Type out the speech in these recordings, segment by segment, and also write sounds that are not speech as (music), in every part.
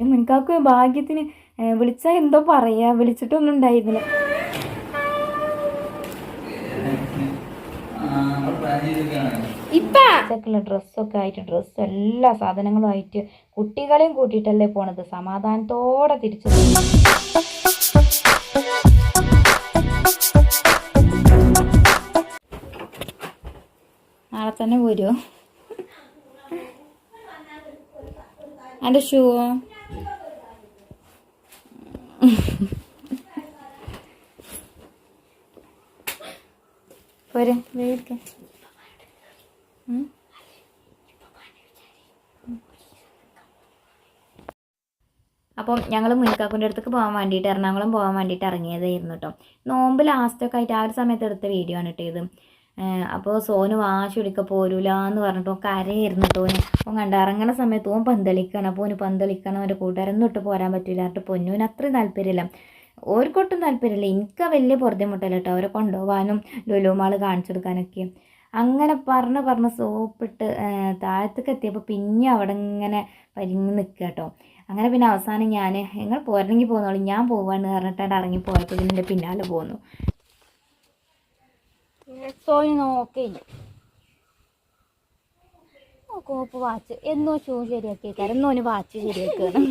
മുൻകാക്ക് ഭാഗ്യത്തിന് വിളിച്ചാൽ എന്തോ പറയാ. വിളിച്ചിട്ടൊന്നും ഉണ്ടായിരുന്നില്ല. ഇപ്പൊക്കെയുള്ള ഡ്രസ്സൊക്കെ ആയിട്ട് ഡ്രസ്സ് എല്ലാ സാധനങ്ങളും ആയിട്ട് കുട്ടികളെയും കൂട്ടിയിട്ടല്ലേ പോണത്? സമാധാനത്തോടെ തിരിച്ചു നാളെ തന്നെ പോരുമോ എന്റെ ഷൂവോ പോരെ വേവിക്കാം അപ്പം ഞങ്ങൾ മുനിക്കാക്കുന്റെ അടുത്തേക്ക് പോകാൻ വേണ്ടിയിട്ട് എറണാകുളം പോകാൻ വേണ്ടിയിട്ട് ഇറങ്ങിയതായിരുന്നു കേട്ടോ നോമ്പ് ലാസ്റ്റൊക്കെ ആയിട്ട് ആ ഒരു സമയത്ത് എടുത്ത വീഡിയോ ആണ് കേട്ടോ ഇത്. അപ്പോൾ സോന് വാശി പിടിക്ക പോരൂല എന്ന് പറഞ്ഞിട്ട് ഓൻ കരയായിരുന്നു തോന് അപ്പോൾ ഓൻ കണ്ട ഇറങ്ങണ സമയത്ത് ഓൻ പന്തളിക്കണം. അപ്പോൾ ഓന് പന്തളിക്കണം അവന്റെ കൂട്ടുകാരൊന്നും ഇട്ട് പോരാൻ പറ്റില്ല എന്നിട്ട് പൊന്നൂന് അത്രയും താല്പര്യമില്ല. ഓർക്കൊട്ടും താല്പര്യമില്ല. എനിക്ക് വലിയ പുറത്തുമുട്ടല്ല കേട്ടോ. അവരെ കൊണ്ടുപോകാനും ലുലുമാൾ കാണിച്ചു കൊടുക്കാനൊക്കെ. അങ്ങനെ പറഞ്ഞ് പറഞ്ഞ് സോപ്പിട്ട് താഴത്തേക്ക് എത്തിയപ്പോൾ പിന്നെ അവിടെ ഇങ്ങനെ പരിങ്ങി നിൽക്കുക കേട്ടോ. അങ്ങനെ പിന്നെ അവസാനം ഞാൻ നിങ്ങൾ പോരണമെങ്കിൽ പോകുന്നോളൂ ഞാൻ പോവാണ് പറഞ്ഞിട്ടാണ് ഇറങ്ങി പോയപ്പോൾ ഇതിന്റെ പിന്നാലെ പോന്നു. നോക്കി നോക്കില്ല കോപ്പ് വാച്ച്. എന്നോ ഷൂ ശരിയാക്കിയേക്കാരം എന്നോ വാച്ച് ശരിയാക്കുകയാണ്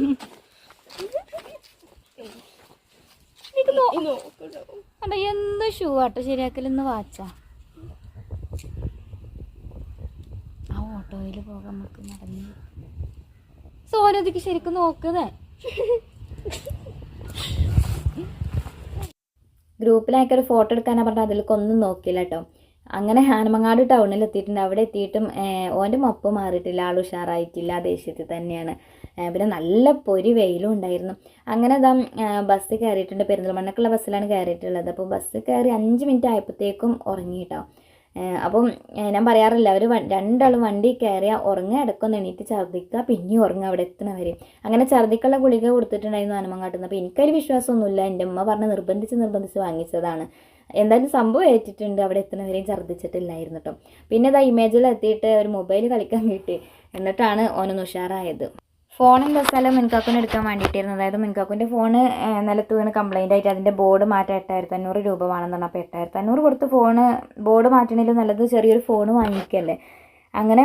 അണ്ട എന്ത് ഷൂ ആട്ടോ ശരിയാക്കലെന്ന് വാച്ചാ. ആ ഓട്ടോയിൽ പോകാൻ നമുക്ക് നടന്നു സോനതിക്ക് ശരിക്കും നോക്കുന്നേ. ഗ്രൂപ്പിലാക്കി ഒരു ഫോട്ടോ എടുക്കാനാ പറഞ്ഞാൽ അതിലേക്ക് ഒന്നും നോക്കിയില്ല കേട്ടോ അങ്ങനെ ഹാനമങ്ങാട് ടൗണിൽ എത്തിയിട്ടുണ്ട് അവിടെ എത്തിയിട്ടും ഓന്റെ മപ്പ് മാറിയിട്ടില്ല ആൾ ഉഷാറായിട്ടില്ല ആ ദേഷ്യത്തിൽ തന്നെയാണ്. പിന്നെ നല്ല പൊരി വെയിലും ഉണ്ടായിരുന്നു. അങ്ങനെ ഇതാ ബസ് കയറിയിട്ടുണ്ട് പെരിന്തൽമണ്ണക്കുള്ള ബസ്സിലാണ് കയറിയിട്ടുള്ളത് അപ്പോൾ ബസ് കയറി അഞ്ച് മിനിറ്റ് ആയപ്പോഴത്തേക്കും ഉറങ്ങി കേട്ടോ ഏഹ് അപ്പം ഞാൻ പറയാറില്ല അവർ രണ്ടാളും വണ്ടി കയറിയാൽ ഉറങ്ങുക ഇടക്കൊന്ന് എണീറ്റ് ഛർദ്ദിക്കുക പിന്നെയും ഉറങ്ങുക അവിടെ എത്തണ വരെ. അങ്ങനെ ഛർദ്ദിക്കുള്ള ഗുളിക കൊടുത്തിട്ടുണ്ടായിരുന്നു ഹനുമങ്ങാട്ടുനിന്ന് അപ്പോൾ എനിക്കൊരു വിശ്വാസമൊന്നുമില്ല. എന്റെ അമ്മ പറഞ്ഞ് നിർബന്ധിച്ച് നിർബന്ധിച്ച് വാങ്ങിച്ചതാണ്. എന്തായാലും സംഭവം ഏറ്റിട്ടുണ്ട്. അവിടെ എത്തുന്നവരെയും ഛർദ്ദിച്ചിട്ടില്ലായിരുന്നു കേട്ടോ പിന്നെ ഇതാ ഇമേജിൽ എത്തിയിട്ട് ഒരു മൊബൈൽ കളിക്കാൻ കിട്ടി. എന്നിട്ടാണ് ഓനൊന്ന് ഉഷാറായത്. ഫോണിന്റെ സ്ഥലം മിൻകാക്കുന് എടുക്കാൻ വേണ്ടിയിട്ടായിരുന്നു. അതായത് മിൻകാക്കുന്റെ ഫോണ് നിലത്ത് വീണ് കംപ്ലൈന്റ് ആയിട്ട് അതിന്റെ ബോർഡ് മാറ്റാൻ എട്ടായിരത്തി അഞ്ഞൂറ് രൂപ വേണമെന്നാണ് അപ്പോൾ എട്ടായിരത്തി അഞ്ഞൂറ് കൊടുത്ത് ഫോണ് ബോർഡ് മാറ്റണേലും നല്ലത് ചെറിയൊരു ഫോൺ വാങ്ങിക്കല്ലേ. അങ്ങനെ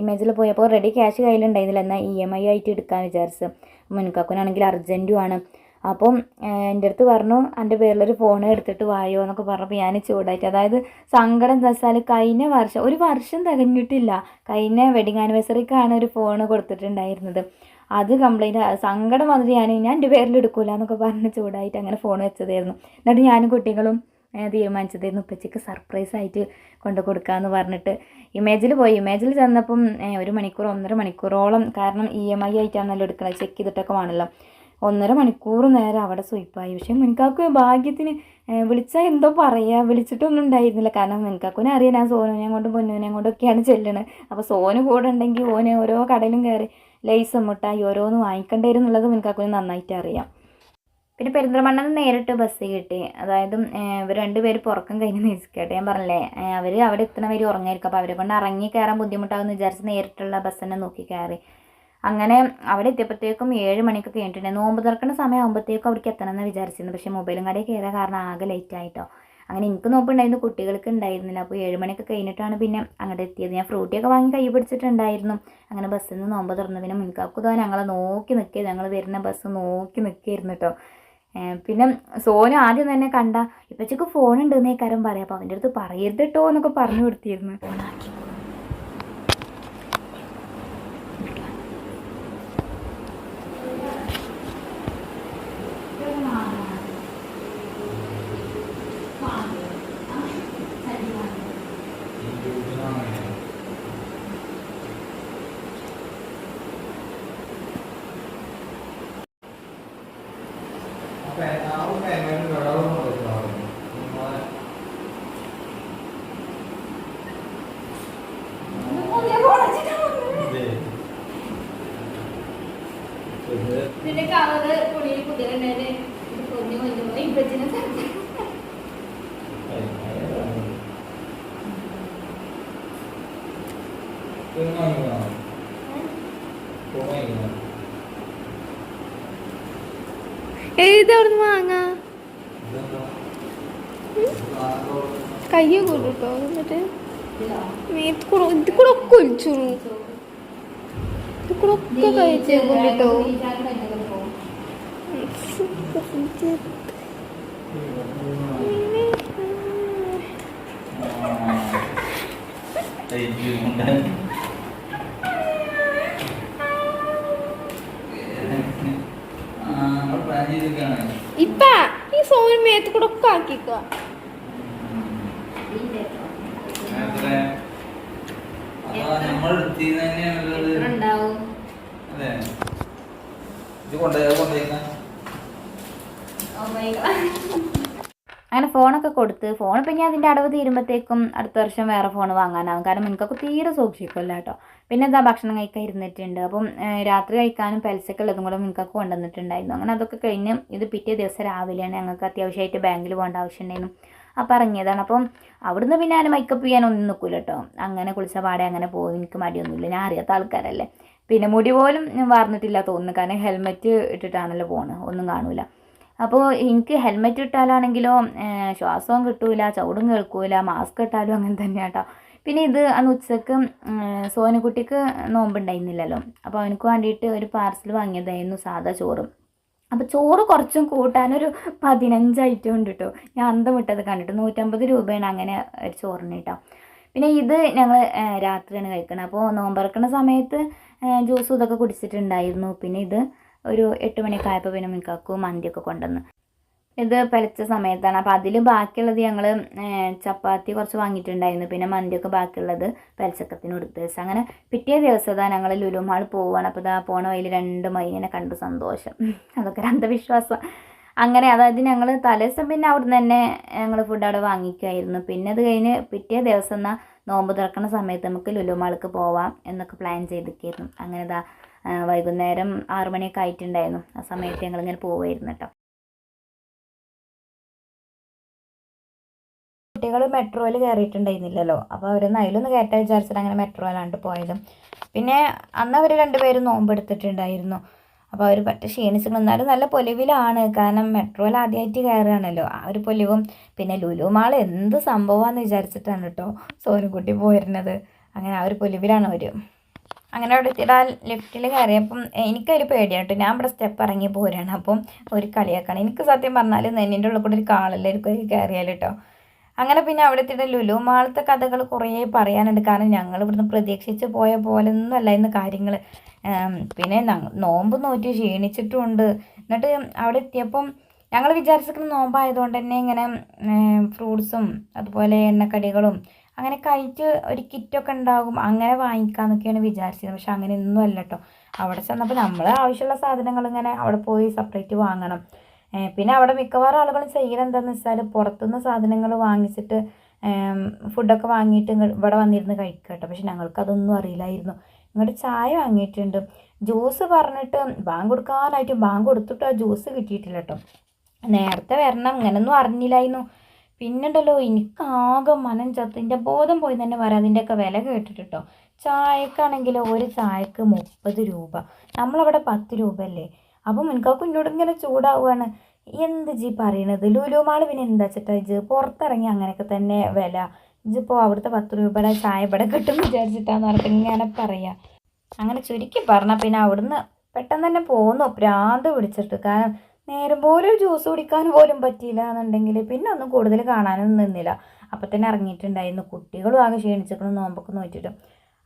ഇമേജിൽ പോയപ്പോൾ റെഡി ക്യാഷ് കയ്യിലുണ്ടായിരുന്നില്ല. എന്നാൽ ഇ എം ഐ ആയിട്ട് എടുക്കാൻ വിചാരിച്ചു. മുൻകാക്കുനാണെങ്കിൽ അർജന്റും ആണ്. അപ്പം എന്റെ അടുത്ത് പറഞ്ഞു എന്റെ പേരിലൊരു ഫോൺ എടുത്തിട്ട് വായോ എന്നൊക്കെ പറഞ്ഞപ്പോൾ ഞാൻ ചൂടായിട്ട് അതായത് സങ്കടം എന്താ വെച്ചാൽ കഴിഞ്ഞ വർഷം ഒരു വർഷം തികഞ്ഞിട്ടില്ല. കഴിഞ്ഞ വെഡിങ് ആനിവേഴ്സറിക്കാണ് ഒരു ഫോൺ കൊടുത്തിട്ടുണ്ടായിരുന്നത്. അത് കംപ്ലൈന്റ് സങ്കടം വന്നിട്ട് ഞാൻ ഞാൻ എന്റെ പേരിൽ എടുക്കില്ല എന്നൊക്കെ പറഞ്ഞ് ചൂടായിട്ട് അങ്ങനെ ഫോൺ വെച്ചതായിരുന്നു. എന്നിട്ട് ഞാനും കുട്ടികളും തീരുമാനിച്ചതായിരുന്നു ഉപ്പച്ചയ്ക്ക് സർപ്രൈസ് ആയിട്ട് കൊണ്ട് കൊടുക്കാമെന്ന് പറഞ്ഞിട്ട്. ഇമേജിൽ പോയി. ഇമേജിൽ ചെന്നപ്പം ഒരു മണിക്കൂർ ഒന്നര മണിക്കൂറോളം കാരണം ഇ എം ഐ ആയിട്ടാണല്ലോ എടുക്കുന്നത് ചെക്ക് ചെയ്തിട്ടൊക്കെ വേണമല്ലോ ഒന്നര മണിക്കൂർ നേരം അവിടെ സ്വയിപ്പായി പക്ഷേ മുൻകാക്കു ഭാഗ്യത്തിന് വിളിച്ചാൽ എന്തോ പറയുക വിളിച്ചിട്ടൊന്നും ഉണ്ടായിരുന്നില്ല. കാരണം മുൻകാക്കുവിനെ അറിയാം. ഞാൻ സോനുവിനെ കൊണ്ടും പൊന്നുവിനെ കൊണ്ടൊക്കെയാണ് ചെല്ലണത്. അപ്പോൾ സോനു കൂടെ ഉണ്ടെങ്കിൽ ഓനെ ഓരോ കടയിലും കയറി ലൈസ് മുട്ടായി ഓരോന്ന് വാങ്ങിക്കണ്ടായിരുന്നു എന്നുള്ളത് മുൻകാക്കുന് നന്നായിട്ട് അറിയാം. പിന്നെ പെരിന്തൽമണ്ണ നേരിട്ട് ബസ് കിട്ടി. അതായത് ഇവർ രണ്ടുപേര് പുറക്കം കഴിഞ്ഞ് നിൽക്കട്ടെ ഞാൻ പറഞ്ഞില്ലേ അവർ അവിടെ എത്തുന്നവർ ഉറങ്ങായിരിക്കും. അപ്പോൾ അവരെ കൊണ്ട് ഇറങ്ങി കയറാൻ ബുദ്ധിമുട്ടാകുമെന്ന് വിചാരിച്ച് നേരിട്ടുള്ള ബസ് തന്നെ നോക്കി കയറി. അങ്ങനെ അവിടെ എത്തിയപ്പോഴത്തേക്കും ഏഴ് മണിക്കൊക്കെ കഴിഞ്ഞിട്ടുണ്ട് നോമ്പ് തുറക്കുന്ന സമയം ആകുമ്പോഴത്തേക്കും അവിടേക്ക് എത്തണമെന്ന് വിചാരിച്ചിരുന്നു. പക്ഷേ മൊബൈലും കടയിൽ കയറിയ കാരണം ആകെ ലേറ്റ് ആയിട്ടോ. അങ്ങനെ എനിക്ക് നോമ്പുണ്ടായിരുന്നു കുട്ടികൾക്ക് ഉണ്ടായിരുന്നില്ല. അപ്പോൾ ഏഴ് മണിയൊക്കെ കഴിഞ്ഞിട്ടാണ് പിന്നെ അങ്ങോട്ട് എത്തിയത്. ഞാൻ ഫ്രൂട്ടിയൊക്കെ വാങ്ങി കൈ പിടിച്ചിട്ടുണ്ടായിരുന്നു. അങ്ങനെ ബസ്സിൽ നിന്ന് നോമ്പ് തുറന്നു പിന്നെ മുൻകാക്കുതോ ഞങ്ങളെ നോക്കി നിൽക്കുക. ഞങ്ങൾ വരുന്ന ബസ് നോക്കി നിൽക്കുകയായിരുന്നു കേട്ടോ. പിന്നെ സോനു ആദ്യം തന്നെ കണ്ട ഇപ്പച്ചക്ക് ഫോൺ ഉണ്ട് എന്നേ കാര്യം പറയാം. അപ്പോൾ അവന്റെ അടുത്ത് പറയരുത് കേട്ടോ എന്നൊക്കെ പറഞ്ഞു കൊടുത്തിരുന്നു. എഴുതി അവിടുന്ന് വാങ്ങ. കയ്യെ കൊണ്ടിട്ടോ എന്നിട്ട്? മേത്ത് കൂടെ ഇത് കൂടെ ഒക്കെ ഒലിച്ചു ഇത് കൂടെ ഒക്കെ കഴിച്ചേ കൊണ്ടിട്ടോ? ഇപ്പ ഈ ഫോൺ മേത്ത് കൂടെ ഒക്കെ ആക്കിക്കുക ഇത്. കൊണ്ടുപോയി കൊണ്ടുപോയിക്കാം അങ്ങനെ ഫോണൊക്കെ കൊടുത്ത് ഫോൺ ഇപ്പം ഞാൻ അതിന്റെ അടവ് തീരുമ്പോഴത്തേക്കും അടുത്ത വർഷം വേറെ ഫോൺ വാങ്ങാനാവും. കാരണം എനിക്കൊക്കെ തീരെ സൂക്ഷിക്കില്ല കേട്ടോ പിന്നെ എന്താ ഭക്ഷണം കഴിക്കാൻ ഇരുന്നിട്ടുണ്ട്. അപ്പം രാത്രി കഴിക്കാനും പെൽസൊക്കെ ഉള്ളതും കൂടെ എനിക്കൊക്കെ കൊണ്ടുവന്നിട്ടുണ്ടായിരുന്നു. അങ്ങനെ അതൊക്കെ കഴിഞ്ഞ് ഇത് പിറ്റേ ദിവസം രാവിലെയാണ് ഞങ്ങൾക്ക് അത്യാവശ്യമായിട്ട് ബാങ്കിൽ പോകേണ്ട ആവശ്യമുണ്ടായിരുന്നു അപ്പം ഇറങ്ങിയതാണ് അപ്പം അവിടുന്ന് പിന്നെ ഞാൻ മേക്കപ്പ് ചെയ്യാനൊന്നും നിൽക്കില്ല കേട്ടോ അങ്ങനെ കുളിച്ച പാടെ അങ്ങനെ പോകും എനിക്ക് മടിയൊന്നുമില്ല. ഞാൻ അറിയാത്ത ആൾക്കാരല്ലേ. പിന്നെ മുടി പോലും വാർന്നിട്ടില്ല തോന്നുന്നു. കാരണം ഹെൽമെറ്റ് ഇട്ടിട്ടാണല്ലോ പോകുന്നത് ഒന്നും കാണൂല. അപ്പോൾ എനിക്ക് ഹെൽമെറ്റ് ഇട്ടാലാണെങ്കിലോ ശ്വാസവും കിട്ടൂല ചവിടും കേൾക്കൂല മാസ്ക് ഇട്ടാലും അങ്ങനെ തന്നെയാണ് കേട്ടോ പിന്നെ ഇത് അന്ന് ഉച്ചയ്ക്ക് സോനക്കുട്ടിക്ക് നോമ്പുണ്ടായിരുന്നില്ലല്ലോ. അപ്പോൾ അവനക്ക് വേണ്ടിയിട്ട് ഒരു പാർസൽ വാങ്ങിയതായിരുന്നു സാധാ ചോറും. അപ്പോൾ ചോറ് കുറച്ചും കൂട്ടാനൊരു പതിനഞ്ച് ഐറ്റം ഉണ്ട് കേട്ടോ ഞാൻ അന്തം വിട്ടത് കണ്ടിട്ട് നൂറ്റമ്പത് രൂപയാണ് അങ്ങനെ ഒരു ചോറിന് കേട്ടോ പിന്നെ ഇത് ഞങ്ങൾ രാത്രിയാണ് കഴിക്കുന്നത് അപ്പോൾ നോമ്പറക്കുന്ന സമയത്ത് ജ്യൂസും ഇതൊക്കെ കുടിച്ചിട്ടുണ്ടായിരുന്നു. പിന്നെ ഇത് ഒരു എട്ട് മണിയൊക്കെ ആയപ്പോൾ പിന്നെ മിക്കാക്കും മന്തിയൊക്കെ കൊണ്ടുവന്ന്. ഇത് പലച്ച സമയത്താണ്. അപ്പോൾ അതിൽ ബാക്കിയുള്ളത് ഞങ്ങൾ ചപ്പാത്തി കുറച്ച് വാങ്ങിയിട്ടുണ്ടായിരുന്നു. പിന്നെ മന്തിയൊക്കെ ബാക്കിയുള്ളത് പലച്ചക്കത്തിന് കൊടുത്ത് ദിവസം അങ്ങനെ പിറ്റേ ദിവസം ഇതാ ഞങ്ങൾ ലുലുമാൾ പോവുകയാണ് അപ്പോൾ ഇതാ പോണ വഴിയിൽ രണ്ട് മൈനെ കണ്ട് സന്തോഷം. (laughs) അതൊക്കെ ഒരു അന്ധവിശ്വാസം. അങ്ങനെ അതായത് ഞങ്ങൾ തലേദിവസം പിന്നെ അവിടുന്ന് തന്നെ ഞങ്ങൾ ഫുഡ് അവിടെ വാങ്ങിക്കുമായിരുന്നു പിന്നെ അത് കഴിഞ്ഞ് പിറ്റേ ദിവസം എന്നാൽ നോമ്പ് തുറക്കുന്ന സമയത്ത് നമുക്ക് ലുലുമാൾക്ക് പോവാം എന്നൊക്കെ പ്ലാൻ ചെയ്തിരിക്കുന്നു. അങ്ങനെ ഇതാ വൈകുന്നേരം ആറു മണിയൊക്കെ ആയിട്ടുണ്ടായിരുന്നു. ആ സമയത്ത് ഞങ്ങളിങ്ങനെ പോവായിരുന്നു കേട്ടോ. കുട്ടികൾ മെട്രോയിൽ കയറിയിട്ടുണ്ടായിരുന്നില്ലല്ലോ. അപ്പോൾ അവരൊന്ന് അതിലൊന്ന് കയറ്റാൻ വിചാരിച്ചിട്ട് അങ്ങനെ മെട്രോയിലാണ്ട് പോയതും. പിന്നെ അന്ന് അവർ രണ്ടുപേരും നോമ്പെടുത്തിട്ടുണ്ടായിരുന്നു. അപ്പോൾ അവർ പറ്റ ക്ഷീണിച്ചിട്ടുണ്ട്. എന്നാലും നല്ല പൊലിവിലാണ്. കാരണം മെട്രോയിൽ ആദ്യമായിട്ട് കയറുകയാണല്ലോ. ആ ഒരു പൊലിവും പിന്നെ ലുലു മാൾ എന്ത് സംഭവമാണെന്ന് വിചാരിച്ചിട്ടാണ് കേട്ടോ സോനുകുട്ടി പോയിരുന്നത്. അങ്ങനെ ആ ഒരു പൊലിവിലാണ് അവർ അങ്ങനെ അവിടെ എത്തിയിട്ട് ആ ലിഫ്റ്റിൽ കയറിയപ്പം എനിക്കൊരു പേടിയാണ് കേട്ടോ. ഞാൻ ഇവിടെ സ്റ്റെപ്പ് ഇറങ്ങി പോരുകയാണ്. അപ്പം ഒരു കളിയാക്കാണ്. എനിക്ക് സത്യം പറഞ്ഞാൽ നെന്നിന്റെ ഉള്ളിൽ കൂടെ ഒരു കാളല്ലായിരിക്കും കയറിയാൽ കേട്ടോ. അങ്ങനെ പിന്നെ അവിടെ ലുലു മാളത്തെ കഥകൾ കുറേ പറയാനുണ്ട്. കാരണം ഞങ്ങൾ ഇവിടുന്ന് പ്രതീക്ഷിച്ച് പോയ പോലെ ഒന്നുമല്ല ഇന്ന് കാര്യങ്ങൾ. പിന്നെ നോമ്പ് നോറ്റി ക്ഷീണിച്ചിട്ടുമുണ്ട് എന്നിട്ട് അവിടെ എത്തിയപ്പം ഞങ്ങൾ വിചാരിച്ചിരിക്കുന്ന നോമ്പായതുകൊണ്ട് തന്നെ ഇങ്ങനെ ഫ്രൂട്ട്സും അതുപോലെ എണ്ണക്കടികളും അങ്ങനെ കഴിച്ച് ഒരു കിറ്റൊക്കെ ഉണ്ടാകും. അങ്ങനെ വാങ്ങിക്കാന്നൊക്കെയാണ് വിചാരിച്ചത് പക്ഷെ അങ്ങനെ ഒന്നും അല്ല കേട്ടോ. അവിടെ ചെന്നപ്പോൾ നമ്മൾ ആവശ്യമുള്ള സാധനങ്ങൾ ഇങ്ങനെ അവിടെ പോയി സെപ്പറേറ്റ് വാങ്ങണം. പിന്നെ അവിടെ മിക്കവാറും ആളുകളും ചെയ്യുന്നത് എന്താണെന്ന് വെച്ചാൽ പുറത്തുനിന്ന് സാധനങ്ങൾ വാങ്ങിച്ചിട്ട് ഫുഡൊക്കെ വാങ്ങിയിട്ട് ഇവിടെ വന്നിരുന്ന് കഴിക്കുക കേട്ടോ. പക്ഷെ ഞങ്ങൾക്ക് അതൊന്നും അറിയില്ലായിരുന്നു. ഇങ്ങോട്ട് ചായ വാങ്ങിയിട്ടുണ്ട്. ജ്യൂസ് പറഞ്ഞിട്ട് ബാങ്ക് കൊടുക്കാനായിട്ട് ബാങ്ക് കൊടുത്തിട്ട് ആ ജ്യൂസ് കിട്ടിയിട്ടില്ല കേട്ടോ. നേരത്തെ വരണം ഇങ്ങനൊന്നും അറിഞ്ഞില്ലായിരുന്നു. പിന്നുണ്ടല്ലോ എനിക്കാകെ മനം ചത്ത്. എന്റെ ബോധം പോയി തന്നെ വരാം അതിന്റെയൊക്കെ വില കേട്ടിട്ട് കേട്ടോ. ചായക്കാണെങ്കിൽ ഒരു ചായക്ക് മുപ്പത് രൂപ. നമ്മളവിടെ പത്ത് രൂപ അല്ലേ അപ്പം മുൻകാക്കും എന്നോട് ഇങ്ങനെ ചൂടാവുകയാണ്. എന്ത് ജി പറയണത്? ലുലു മാൾ പിന്നെ എന്താ വെച്ചിട്ടാ ഇജ് പുറത്തിറങ്ങി അങ്ങനെയൊക്കെ തന്നെ വില. ഇജിപ്പോൾ അവിടുത്തെ പത്ത് രൂപയുടെ ചായ ഇവിടെ കിട്ടും വിചാരിച്ചിട്ടാന്ന് പറഞ്ഞിട്ട് ഇങ്ങനെ പറയാം. അങ്ങനെ ചുരുക്കി പറഞ്ഞാൽ പിന്നെ അവിടുന്ന് പെട്ടെന്ന് തന്നെ പോന്നു. പ്രാന്ത് പിടിച്ചിട്ട്. കാരണം നേരം പോലും ജ്യൂസ് കുടിക്കാൻ പോലും പറ്റിയില്ല എന്നുണ്ടെങ്കിൽ പിന്നെ ഒന്നും കൂടുതൽ കാണാനൊന്നും നിന്നില്ല. അപ്പം തന്നെ ഇറങ്ങിയിട്ടുണ്ടായിരുന്നു. കുട്ടികളും ആകെ ക്ഷീണിച്ചിരിക്കണം നോമ്പൊക്കെ നോറ്റിട്ടും.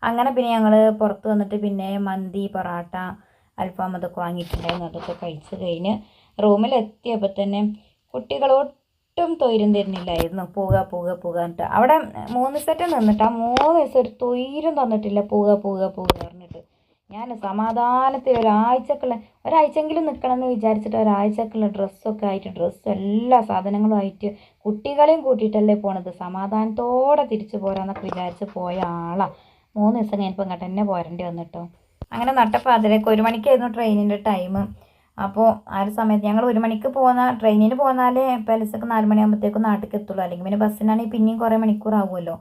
അങ്ങനെ പിന്നെ ഞങ്ങൾ പുറത്ത് വന്നിട്ട് പിന്നെ മന്തി പൊറാട്ട അൽഫാം അതൊക്കെ വാങ്ങിയിട്ടുണ്ടായിരുന്നു. അതൊക്കെ കഴിച്ച് കഴിഞ്ഞ് റൂമിലെത്തിയപ്പോൾ തന്നെ കുട്ടികളൊട്ടും തൊയിരം തരുന്നില്ലായിരുന്നു. പോവുക പോവുക പോവുക എന്നിട്ട് അവിടെ മൂന്ന് സെറ്റ് നിന്നിട്ട് ആ മൂന്ന് ദിവസം ഒരു തൊയിരം തന്നിട്ടില്ല. പോവുക പോവുക പോവുക പറഞ്ഞിട്ട്. ഞാൻ സമാധാനത്തിൽ ഒരാഴ്ചക്കുള്ള ഒരാഴ്ചയെങ്കിലും നിൽക്കണം എന്ന് വിചാരിച്ചിട്ട് ഒരാഴ്ചക്കുള്ള ഡ്രസ്സൊക്കെ ആയിട്ട് ഡ്രസ്സ് എല്ലാ സാധനങ്ങളും ആയിട്ട് കുട്ടികളെയും കൂട്ടിയിട്ടല്ലേ പോണത്? സമാധാനത്തോടെ തിരിച്ചു പോരാന്നൊക്കെ വിചാരിച്ച് പോയ ആളാണ് മൂന്ന് ദിവസം കഴിഞ്ഞപ്പോൾ ഇങ്ങോട്ട് തന്നെ പോരേണ്ടി വന്നിട്ടോ അങ്ങനെ നട്ടപ്പോൾ അതിലേക്ക് ഒരു മണിക്കായിരുന്നു ട്രെയിനിന്റെ ടൈം. അപ്പോൾ ആ ഒരു സമയത്ത് ഞങ്ങൾ ഒരു മണിക്ക് പോകുന്ന ട്രെയിനിന് പോന്നാലേ പാലസൊക്കെ നാല് മണിയാകുമ്പോഴത്തേക്കും നാട്ടിലേക്ക് എത്തുള്ളൂ. അല്ലെങ്കിൽ പിന്നെ ബസ്സിനാണെങ്കിൽ പിന്നെയും കുറേ മണിക്കൂറാവുമല്ലോ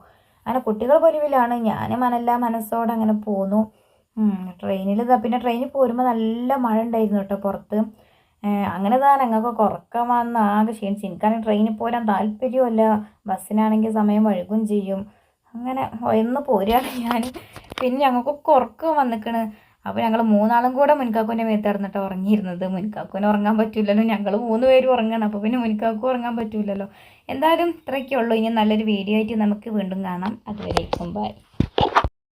അങ്ങനെ കുട്ടികൾ പൊലിവിലാണ്. ഞാൻ മനല്ല മനസ്സോടെ അങ്ങനെ പോന്നു. ട്രെയിനിൽ പിന്നെ ട്രെയിനിൽ പോരുമ്പോൾ നല്ല മഴ ഉണ്ടായിരുന്നു കേട്ടോ പുറത്ത്. അങ്ങനെ താ ഞങ്ങൾക്ക് ഉറക്കം വന്ന് ആകെ ക്ഷീണിച്ച്. എനിക്കാണെങ്കിൽ ട്രെയിനിൽ പോരാൻ താല്പര്യമല്ല. ബസ്സിനാണെങ്കിൽ സമയം വഴുകും ചെയ്യും. അങ്ങനെ ഒന്ന് പോരുകയാണ് ഞാൻ. പിന്നെ ഞങ്ങൾക്ക് ഉറക്കം വന്നിക്കണ്. അപ്പോൾ ഞങ്ങൾ മൂന്നാളും കൂടെ മുൻകാക്കുവിന്റെ മേത്തിടന്നിട്ട് ഉറങ്ങിയിരുന്നത്. മുൻകാക്കുവിന് ഉറങ്ങാൻ പറ്റില്ലല്ലോ ഞങ്ങൾ മൂന്ന് പേരും ഉറങ്ങണം. അപ്പോൾ പിന്നെ മുൻകാക്കു ഉറങ്ങാൻ പറ്റില്ലല്ലോ എന്തായാലും ഇത്രയൊക്കെ ഉള്ളൂ. ഇനി നല്ലൊരു വീഡിയോ ആയിട്ട് നമുക്ക് വീണ്ടും കാണാം. അതുവരെ ബൈ